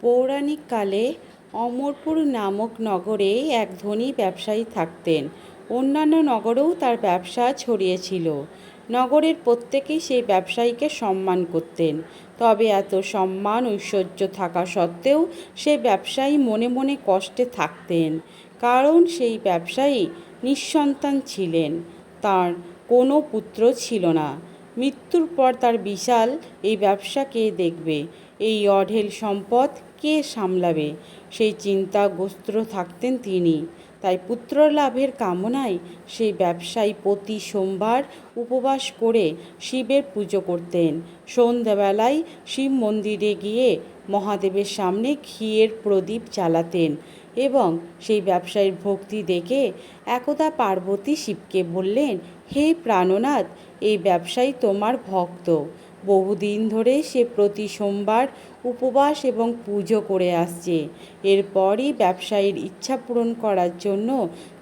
পৌরাণিক কালে অমরপুর নামক নগরে এক ধনী ব্যবসায়ী থাকতেন। অন্যান্য নগরেও তার ব্যবসা ছড়িয়েছিল। নগরের প্রত্যেকেই সেই ব্যবসায়ীকে সম্মান করতেন। তবে এত সম্মান ঐশ্বর্য থাকা সত্ত্বেও সে ব্যবসায়ী মনে মনে কষ্টে থাকতেন। কারণ সেই ব্যবসায়ী নিঃসন্তান ছিলেন। তার কোনো পুত্র ছিল না। মৃত্যুর পর তার বিশাল এই ব্যবসা কে দেখবে? এই অঢেল সম্পদ কে সামলাবে? সেই চিন্তাগ্রস্ত থাকতেন তিনি। তাই পুত্র লাভের কামনায় সেই ব্যবসায়ী প্রতি সোমবার উপবাস করে শিবের পুজো করতেন। সন্ধ্যাবেলায় শিব মন্দিরে গিয়ে মহাদেবের সামনে ঘিয়ের প্রদীপ জ্বালাতেন এবং সেই ব্যবসায়ীর ভক্তি দেখে একদা পার্বতী শিবকে বললেন, হে প্রাণনাথ, এই ব্যবসায়ী তোমার ভক্ত। বহুদিন ধরে সে প্রতি সোমবার উপবাস এবং পুজো করে আসছে। এরপরই ব্যবসায়ীর ইচ্ছা পূরণ করার জন্য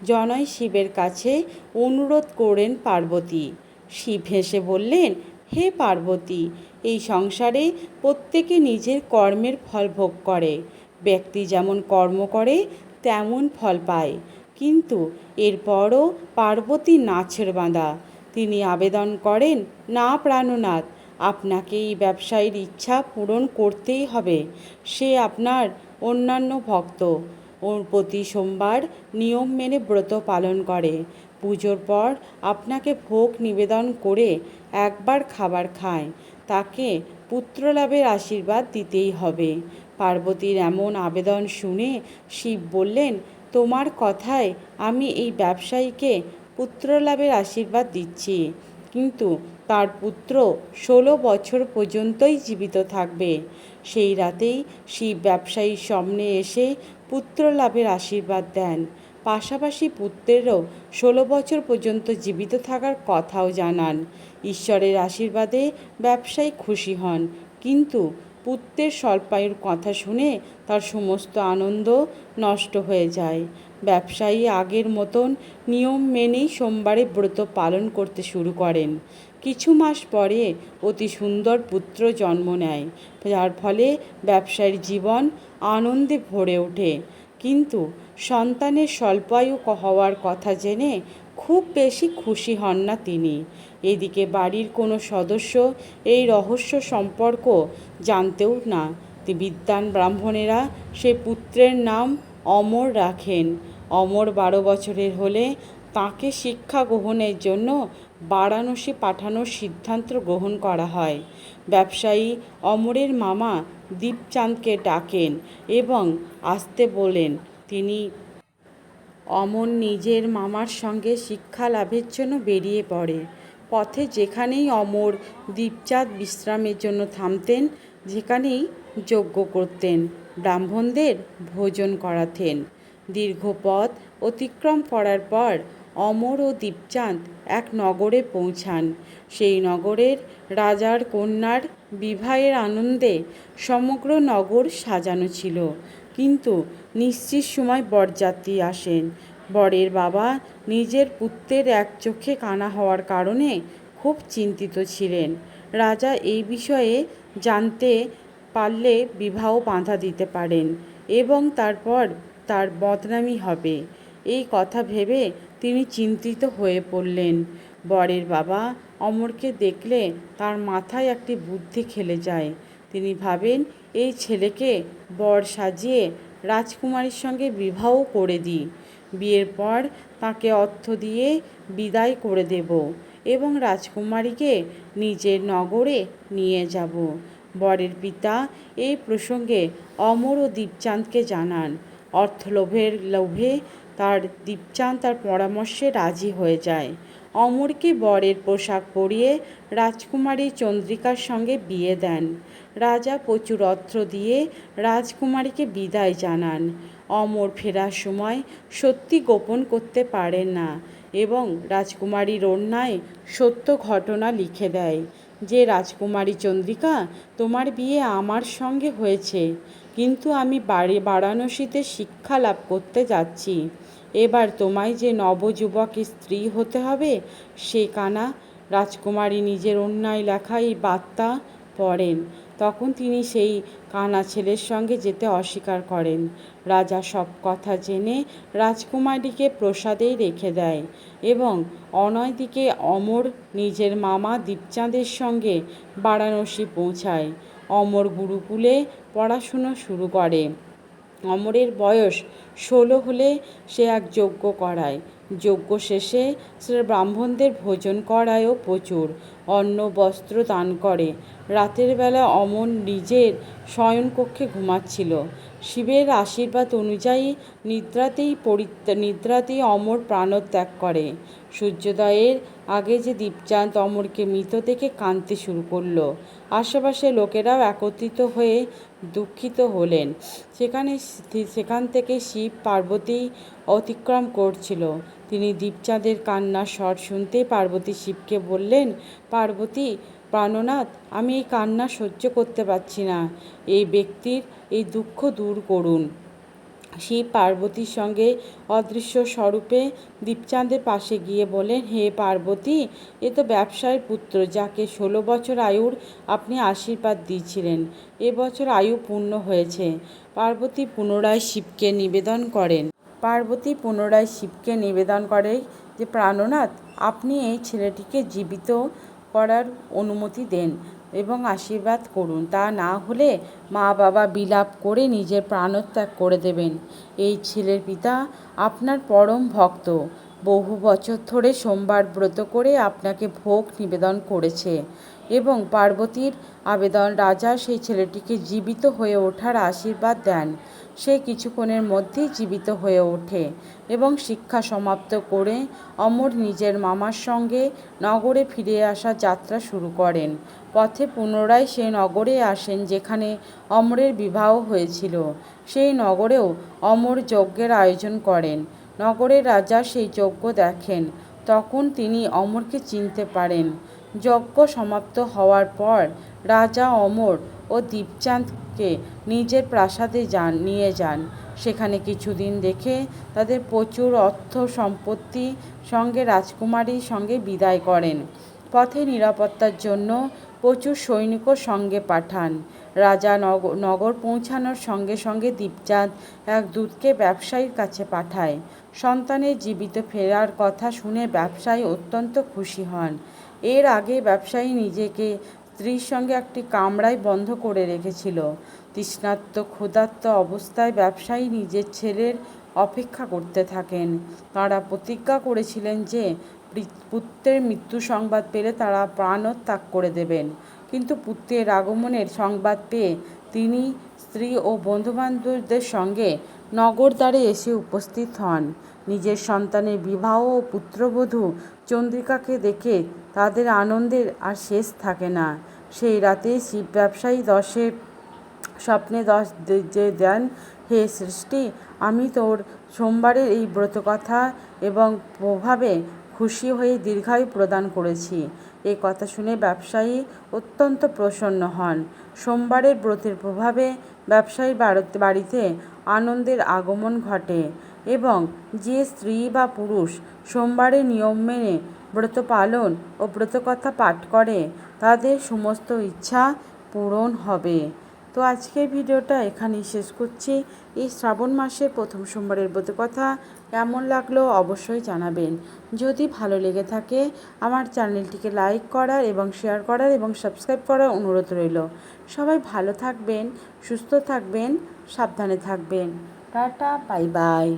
জনয় শিবের কাছে অনুরোধ করেন পার্বতী। শিব হেসে বললেন, হে পার্বতী, এই সংসারে প্রত্যেকে নিজের কর্মের ফল ভোগ করে। ব্যক্তি যেমন কর্ম করে, তেমন ফল পায়। কিন্তু এরপরও পার্বতী নাছের বাঁধা। তিনি আবেদন করেন, না প্রাণনাথ আপনাকে এই ব্যবসায়ীর ইচ্ছা পূরণ করতেই হবে। সে আপনার অন্যান্য ভক্ত। ওর প্রতি সোমবার নিয়ম মেনে ব্রত পালন করে। পুজোর পর আপনাকে ভোগ নিবেদন করে একবার খাবার খায়। তাকে পুত্রলাভের আশীর্বাদ দিতেই হবে। পার্বতীর এমন আবেদন শুনে শিব বললেন, তোমার কথায় আমি এই ব্যবসায়ীকে পুত্রলাভের আশীর্বাদ দিচ্ছি। কিন্তু তার পুত্র ষোলো বছর পর্যন্তই জীবিত থাকবে। সেই রাতেই শিব ব্যবসায়ীর সামনে এসে পুত্র লাভের আশীর্বাদ দেন। পাশাপাশি পুত্রেরও ষোলো বছর পর্যন্ত জীবিত থাকার কথাও জানান। ঈশ্বরের আশীর্বাদে ব্যবসায়ী খুশি হন, কিন্তু পুত্রের স্বল্পায়ুর কথা শুনে তার সমস্ত আনন্দ নষ্ট হয়ে যায়। ব্যবসায়ী আগের মতন নিয়ম মেনেই সোমবারে ব্রত পালন করতে শুরু করেন। কিছু মাস পরে অতি সুন্দর পুত্র জন্ম নেয়, যার ফলে ব্যবসায়ীর জীবন আনন্দে ভরে ওঠে। কিন্তু সন্তানের স্বল্পায়ু হওয়ার কথা জেনে খুব বেশি খুশি হন না তিনি। এদিকে বাড়ির কোনো সদস্য এই রহস্য সম্পর্ক জানতেও না। বিদ্যান ব্রাহ্মণেরা সে পুত্রের নাম অমর রাখেন। অমর বারো বছরের হলে তাকে শিক্ষা গ্রহণের জন্য বারাণসী পাঠানোর সিদ্ধান্ত গ্রহণ করা হয়। ব্যবসায়ী অমরের মামা দীপচাঁদকে ডাকেন এবং আসতে বলেন, তিনি অমর নিজের মামার সঙ্গে শিক্ষা লাভের জন্য বেরিয়ে পড়ে। পথে যেখানেই অমর দীপচাঁদ বিশ্রামের জন্য থামতেন, যেখানেই যজ্ঞ করতেন, ব্রাহ্মণদের ভোজন করাতেন। দীর্ঘ পথ অতিক্রম করার পর অমর ও দীপচাঁদ এক নগরে পৌঁছান। সেই নগরের রাজার কন্যার বিবাহের আনন্দে সমগ্র নগর সাজানো ছিল। কিন্তু নিশ্চিত সময় বরযাত্রী আসেন। বরের বাবা নিজের পুত্রের এক চোখে কানা হওয়ার কারণে খুব চিন্তিত ছিলেন। রাজা এই বিষয়ে জানতে পারলে বিবাহ বাঁধা দিতে পারেন এবং তারপর তার বদনামি হবে। এই কথা ভেবে তিনি চিন্তিত হয়ে পড়লেন। বরের বাবা অমরকে দেখলে তার মাথায় একটি বুদ্ধি খেলে যায়। তিনি ভাবেন এই ছেলেকে বর সাজিয়ে রাজকুমারীর সঙ্গে বিবাহ করে দিই। বিয়ের পর তাকে অর্থ দিয়ে বিদায় করে দেব এবং রাজকুমারীকে নিজের নগরে নিয়ে যাব। বরের পিতা এই প্রসঙ্গে অমর ও দীপচাঁদকে জানান। অর্থলোভের লোভে তার দীপচাঁদ তার পরামর্শে রাজি হয়ে যায়। অমরকে বরের পোশাক পরিয়ে রাজকুমারী চন্দ্রিকার সঙ্গে বিয়ে দেন। রাজা প্রচুর অর্থ দিয়ে রাজকুমারীকে বিদায় জানান। অমর ফেরার সময় সত্যি গোপন করতে পারেন না এবং রাজকুমারীর অন্যায় সত্য ঘটনা লিখে দেয়। যে রাজকুমারী চন্দ্রিকা, তোমার বিয়ে আমার সঙ্গে হয়েছে, কিন্তু আমি বাড়ি বারাণসীতে শিক্ষা লাভ করতে যাচ্ছি। এবার তোমায় যে নবযুবকের স্ত্রী হতে হবে, সে কানা রাজকুমারী নিজের অন্যায় লেখা এই বার্তা পড়েন। তখন তিনি সেই কানা ছেলের সঙ্গে যেতে অস্বীকার করেন। রাজা সব কথা জেনে রাজকুমারীকে প্রসাদেই রেখে দেয় এবং অনয়দিকে অমর নিজের মামা দীপচাঁদের সঙ্গে বারাণসী পৌঁছায়। অমর গুরুকুলে পড়াশুনো শুরু করে। অমরের বয়স ষোলো হলে সে এক যজ্ঞ করায়। যজ্ঞ শেষে সে ব্রাহ্মণদের ভোজন করায়ও প্রচুর। অন্ন, বস্ত্র দান করে। রাতের বেলা অমর নিজের শয়নকক্ষে ঘুমাচ্ছিল। শিবের আশীর্বাদ অনুযায়ী নিদ্রাতেই পরিত্যাগ নিদ্রাতেই অমর প্রাণত্যাগ করে। সূর্যোদয়ের আগে যে দীপচাঁদ অমরকে মৃত দেখে কাঁদতে শুরু করল। আশেপাশে লোকেরাও একত্রিত হয়ে দুঃখিত হলেন। সেখানে সেখান থেকে শিব পার্বতী অতিক্রম করছিল। তিনি দীপচাঁদের কান্নার স্বর শুনতে পার্বতী শিবকে বললেন, পার্বতী, প্রাণনাথ, আমি এই কান্না সহ্য করতে পারছি না। এই ব্যক্তির এই দুঃখ দূর করুন। শিব পার্বতীর সঙ্গে অদৃশ্য স্বরূপে দীপচাঁদের পাশে গিয়ে বলেন, হে পার্বতী, এ তো ব্যবসায়ের পুত্র, যাকে ষোলো বছর আয়ুর আপনি আশীর্বাদ দিয়েছিলেন। এবছর আয়ু পূর্ণ হয়েছে। পার্বতী পুনরায় শিবকে নিবেদন করেন। পার্বতী পুনরায় শিবকে নিবেদন করে যে, প্রাণনাথ, আপনি এই ছেলেটিকে জীবিত করার অনুমতি দেন। এবং আশীর্বাদ করুন। তা না হলে মা বাবা বিলাপ করে নিজের প্রাণত্যাগ করে দেবেন। এই ছেলের পিতা আপনার পরম ভক্ত। বহু বছর ধরে সোমবার ব্রত করে আপনাকে ভোগ নিবেদন করেছে। এবং পার্বতীর আবেদন, রাজা সেই ছেলেটিকে জীবিত হয়ে ওঠার আশীর্বাদ দেন। সে কিছুক্ষণের মধ্যেই জীবিত হয়ে ওঠে এবং শিক্ষা সমাপ্ত করে অমর নিজের মামার সঙ্গে নগরে ফিরে আসা যাত্রা শুরু করেন। পথে পুনরায় সে নগরে আসেন যেখানে অমরের বিবাহ হয়েছিল। সেই নগরেও অমর যজ্ঞের আয়োজন করেন। নগরের রাজা সেই যজ্ঞ দেখেন। তখন তিনি অমরকে চিনতে পারেন। যজ্ঞ সমাপ্ত হওয়ার পর রাজা অমর ও দীপচাঁদকে নিজের প্রাসাদে যান, নিয়ে যান। সেখানে কিছুদিন দেখে তাদের প্রচুর অর্থ সম্পত্তি সঙ্গে রাজকুমারীর সঙ্গে বিদায় করেন। পথে নিরাপত্তার জন্য প্রচুর সৈনিকও সঙ্গে পাঠান। রাজা নগর পৌঁছানোর সঙ্গে সঙ্গে দীপচাঁদ এক দূতকে ব্যবসায়ীর কাছে পাঠায়। সন্তানের জীবিত ফেরার কথা শুনে ব্যবসায়ী অত্যন্ত খুশি হন। এর আগে ব্যবসায়ী নিজেকে স্ত্রীর সঙ্গে একটি কামরায় বন্ধ করে রেখেছিল। তৃষ্ণার্ত, ক্ষুধার্ত অবস্থায় ব্যবসায়ী নিজের ছেলের অপেক্ষা করতে থাকেন। তাঁরা প্রতিজ্ঞা করেছিলেন যে পুত্রের মৃত্যু সংবাদ পেলে তারা প্রাণত্যাগ করে দেবেন। কিন্তু পুত্রের আগমনের সংবাদ পেয়ে তিনি স্ত্রী ও বন্ধুবান্ধবদের সঙ্গে নগরদ্বারে এসে উপস্থিত হন। নিজের সন্তানের বিবাহ ও পুত্রবধূ চন্দ্রিকাকে দেখে তাদের আনন্দের আর শেষ থাকে না। সেই রাতে শিব ব্যবসায়ী দশে স্বপ্নে দশ যে দেন, হে সৃষ্টি, আমি তোর সোমবারের এই ব্রতকথা এবং প্রভাবে খুশি হয়ে দীর্ঘায়ু প্রদান করেছি। এই কথা শুনে ব্যবসায়ী অত্যন্ত প্রসন্ন হন। সোমবারের ব্রতের প্রভাবে ব্যবসায়ী বাড়িতে আনন্দের আগমন ঘটে এবং যে স্ত্রী বা পুরুষ সোমবারের নিয়ম মেনে ব্রত পালন ও ব্রতকথা পাঠ করে, তাদের সমস্ত ইচ্ছা পূরণ হবে। তো আজকের ভিডিওটা এখানেই শেষ করছি। এই শ্রাবণ মাসের প্রথম সোমবারের কথা কেমন লাগল অবশ্যই জানাবেন। যদি ভালো লেগে থাকে, আমার চ্যানেলটিকে লাইক করার এবং শেয়ার করার এবং সাবস্ক্রাইব করার অনুরোধ রইল। সবাই ভালো থাকবেন, সুস্থ থাকবেন, সাবধানে থাকবেন। Tata, bye bye.